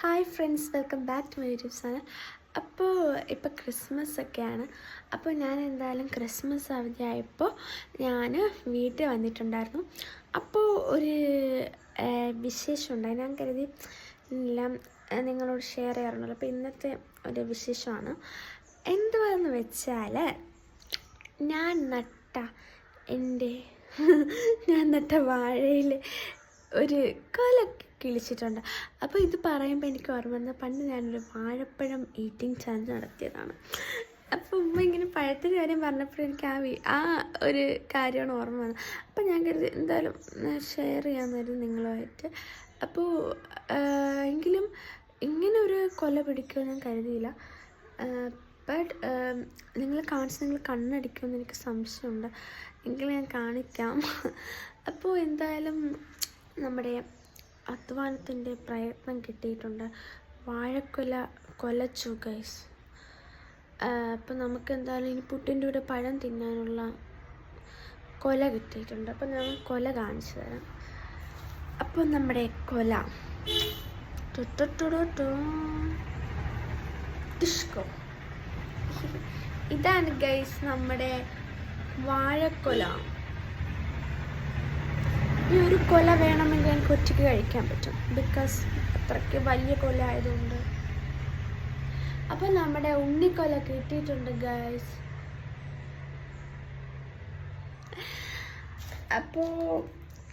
Hi friends welcome back to my YouTube channel അപ്പോൾ ഇപ്പോൾ Christmas ഒക്കെയാണ്. അപ്പോൾ ഞാൻ എന്തായാലും ക്രിസ്മസ് അവധി ആയപ്പോൾ ഞാൻ വീട്ടിൽ വന്നിട്ടുണ്ടായിരുന്നു. അപ്പോൾ ഒരു വിശേഷം ഉണ്ടായി. ഞാൻ കരുതി എല്ലാം നിങ്ങളോട് ഷെയർ ചെയ്യാറുണ്ടല്ലോ. അപ്പോൾ ഇന്നത്തെ ഒരു വിശേഷമാണ്. എന്തുവാന്ന് വെച്ചാൽ ഞാൻ നട്ട എന്റെ ഞാൻ നട്ട വാഴയിൽ ഒരു കൊല കിളിച്ചിട്ടുണ്ട്. അപ്പോൾ ഇത് പറയുമ്പോൾ എനിക്ക് ഓർമ്മ വന്നത് പണ്ട് ഞാനൊരു വാഴപ്പഴം ഈറ്റിംഗ് ചാലഞ്ച് നടത്തിയതാണ്. അപ്പോൾ ഉമ്മ ഇങ്ങനെ പഴത്തിന്റെ കാര്യം പറഞ്ഞപ്പോൾ എനിക്ക് ആ ആ ഒരു കാര്യമാണ് ഓർമ്മ വന്നത്. അപ്പോൾ ഞാൻ കരുതി എന്തായാലും ഷെയർ ചെയ്യാമെന്നായിരുന്നു നിങ്ങളുമായിട്ട്. അപ്പോൾ എങ്കിലും ഇങ്ങനെ ഒരു കൊല പിടിക്കുമോ ഞാൻ കരുതിയില്ല. ബട്ട് നിങ്ങൾ കാണിച്ച് നിങ്ങൾ കണ്ണടിക്കുമെന്ന് എനിക്ക് സംശയമുണ്ട്. എങ്കിലും ഞാൻ കാണിക്കാം. അപ്പോൾ എന്തായാലും നമ്മുടെ അധ്വാനത്തിന്റെ പ്രയത്നം കിട്ടിയിട്ടുണ്ട്. വാഴക്കൊല കൊലച്ചു ഗൈസ് അപ്പം നമുക്ക് എന്തായാലും ഇനി പുട്ടിന്റെ കൂടെ പഴം തിന്നാനുള്ള കൊല കിട്ടിയിട്ടുണ്ട്. അപ്പം ഞാൻ കൊല കാണിച്ചു തരാം. അപ്പം നമ്മുടെ കൊല. ടിഷ്കോ. ഇതാണ് ഗൈസ് നമ്മുടെ വാഴക്കൊല. ഈ ഒരു കൊല വേണമെങ്കിൽ എനിക്ക് ഒറ്റയ്ക്ക് കഴിക്കാൻ പറ്റും. ബിക്കോസ് അത്രയ്ക്ക് വലിയ കൊല ആയതുകൊണ്ട്. അപ്പോൾ നമ്മുടെ ഉണ്ണിക്കൊല കിട്ടിയിട്ടുണ്ട് ഗൈസ് അപ്പോൾ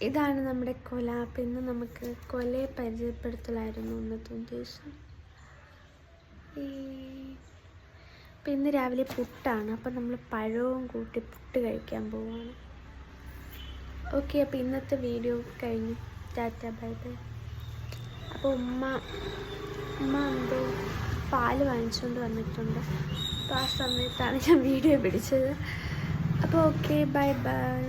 ഇതാണ് നമ്മുടെ കൊല. പിന്നെ നമുക്ക് കൊലയെ പരിചയപ്പെടുത്തലായിരുന്നു ഇന്നത്തെ ഉദ്ദേശം പിന്നെ രാവിലെ പുട്ടാണ്. അപ്പം നമ്മൾ പഴവും കൂട്ടി പുട്ട് കഴിക്കാൻ പോവുകയാണ് ഓക്കെ അപ്പോൾ ഇന്നത്തെ വീഡിയോ കഴിഞ്ഞു. Tata bye bye. അപ്പോൾ ഉമ്മ ഉമ്മ എന്തോ പാൽ വാങ്ങിച്ചുകൊണ്ട് വന്നിട്ടുണ്ട്. അപ്പോൾ ആ സമയത്താണ് ഞാൻ വീഡിയോ പിടിച്ചത്. അപ്പോൾ ഓക്കെ ബൈ ബൈ.